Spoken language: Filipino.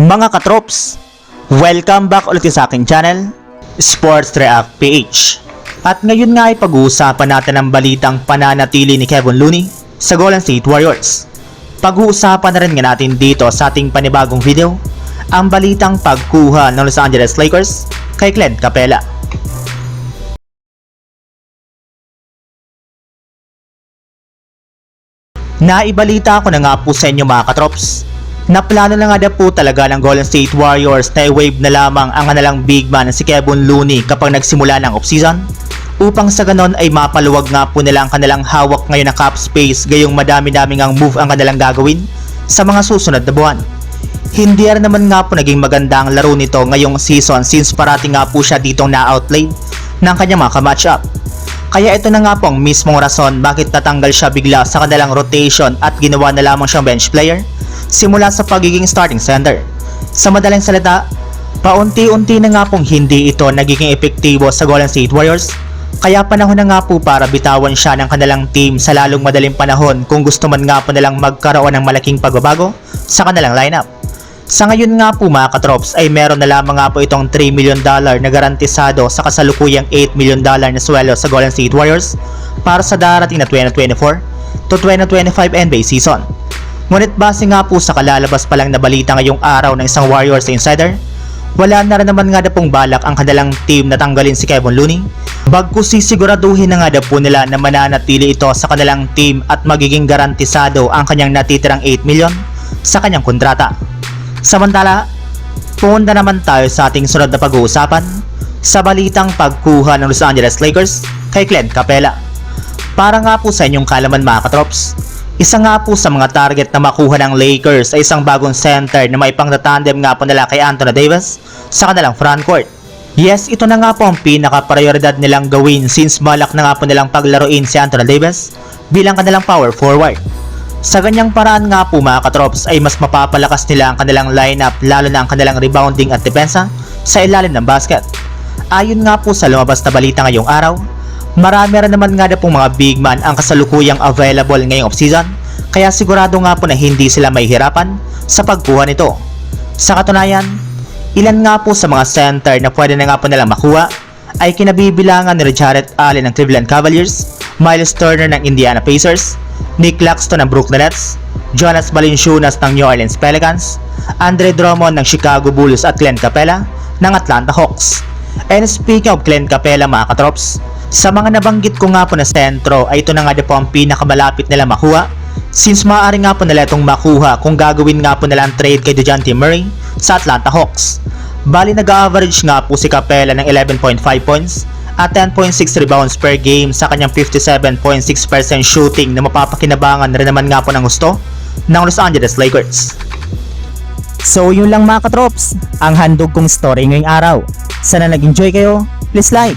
Mga katrops, welcome back ulit sa aking channel, Sports React PH. At ngayon nga ay pag-uusapan natin ang balitang pananatili ni Kevin Looney sa Golden State Warriors. Pag-uusapan na rin nga natin dito sa ating panibagong video, ang balitang pagkuha ng Los Angeles Lakers kay Clint Capela. Naibalita ko na nga po sa inyo mga katrops na plano na nga na po talaga ng Golden State Warriors na i-wave na lamang ang kanilang big man na si Kevin Looney kapag nagsimula ng offseason upang sa ganon ay mapaluwag nga po nila ang kanilang hawak ngayon na cap space gayong madami-daming ang move ang kanilang gagawin sa mga susunod na buwan. Hindi rin naman nga po naging maganda ang laro nito ngayong season since parating nga po siya ditong na-outplay ng kanyang mga ka-matchup. Kaya ito na nga po ang mismong rason bakit tatanggal siya bigla sa kanilang rotation at ginawa na lamang siyang bench player simula sa pagiging starting center. Sa madaling salita, paunti-unti na nga pong hindi ito nagiging epektibo sa Golden State Warriors kaya panahon na nga po para bitawan siya ng kanilang team sa lalong madaling panahon kung gusto man nga po nilang magkaroon ng malaking pagbabago sa kanilang lineup. Sa ngayon nga po mga katrops ay meron na lamang nga po itong 3 million dollar na garantisado sa kasalukuyang 8 million dollar na sweldo sa Golden State Warriors para sa darating na 2024 to 2025 NBA season. Ngunit base nga po sa kalalabas pa lang na balita ngayong araw ng isang Warriors insider, wala na rin naman nga na pong balak ang kanilang team na tanggalin si Kevin Looney. Bagkus sisiguraduhin na nga na po nila na mananatili ito sa kanilang team at magiging garantisado ang kanyang natitirang 8 million sa kanyang kontrata. Samantala, punta naman tayo sa ating sunod na pag-uusapan sa balitang pagkuha ng Los Angeles Lakers kay Clint Capela. Para nga po sa inyong kalaman mga katrops, isa nga po sa mga target na makuha ng Lakers ay isang bagong center na may pangtatandem nga po nila kay Anthony Davis sa kanilang frontcourt. Yes, ito na nga po ang pinaka-prioridad nilang gawin since balak na nga po nilang paglaruin si Anthony Davis bilang kanilang power forward. Sa ganyang paraan nga po mga katrops ay mas mapapalakas nila ang kanilang lineup lalo na ang kanilang rebounding at depensa sa ilalim ng basket. Ayon nga po sa lumabas na balita ngayong araw, marami rin naman nga na pong mga big man ang kasalukuyang available ngayong offseason kaya sigurado nga po na hindi sila mahihirapan sa pagkuha nito. Sa katunayan, ilan nga po sa mga center na pwede na nga po nilang makuha ay kinabibilangan ni Jarrett Allen ng Cleveland Cavaliers, Miles Turner ng Indiana Pacers, Nick Claxton ng Brooklyn Nets, Jonas Valanciunas ng New Orleans Pelicans, Andre Drummond ng Chicago Bulls at Clint Capela ng Atlanta Hawks. And speaking of Clint Capela mga katrops, sa mga nabanggit ko nga po na sentro ay ito na nga po ang pinakamalapit nila makuha since maaari nga po nila itong makuha kung gagawin nga po nila ang trade kay DeJounte Murray sa Atlanta Hawks. Bali nag-average nga po si Capela ng 11.5 points at 10.6 rebounds per game sa kanyang 57.6% shooting na mapapakinabangan rin naman nga po ng gusto ng Los Angeles Lakers. So yun lang mga katrops, ang handog kong story ngayong araw. Sana nag-enjoy kayo, please like